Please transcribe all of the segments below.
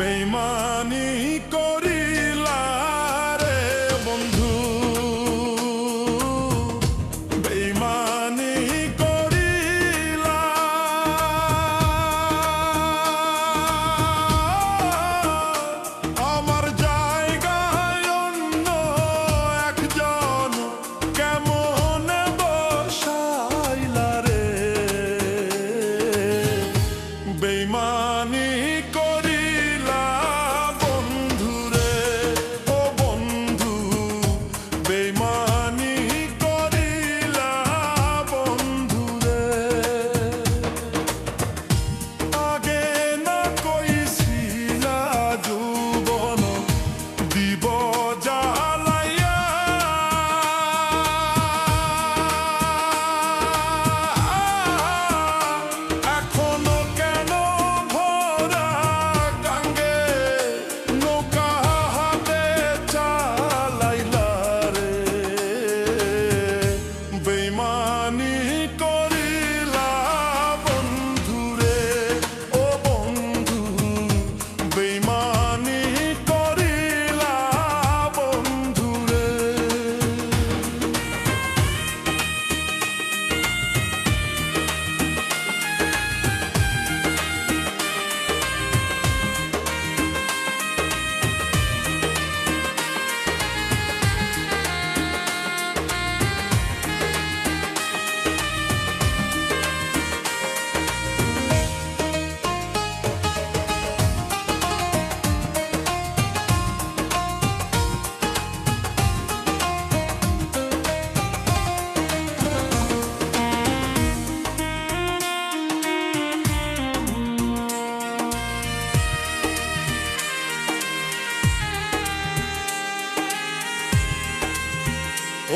beimani ko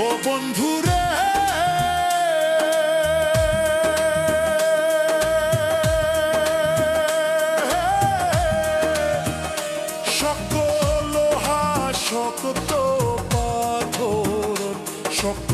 ও বন্ধুরে। সকল লোহা শক্ত পাথর শক্ত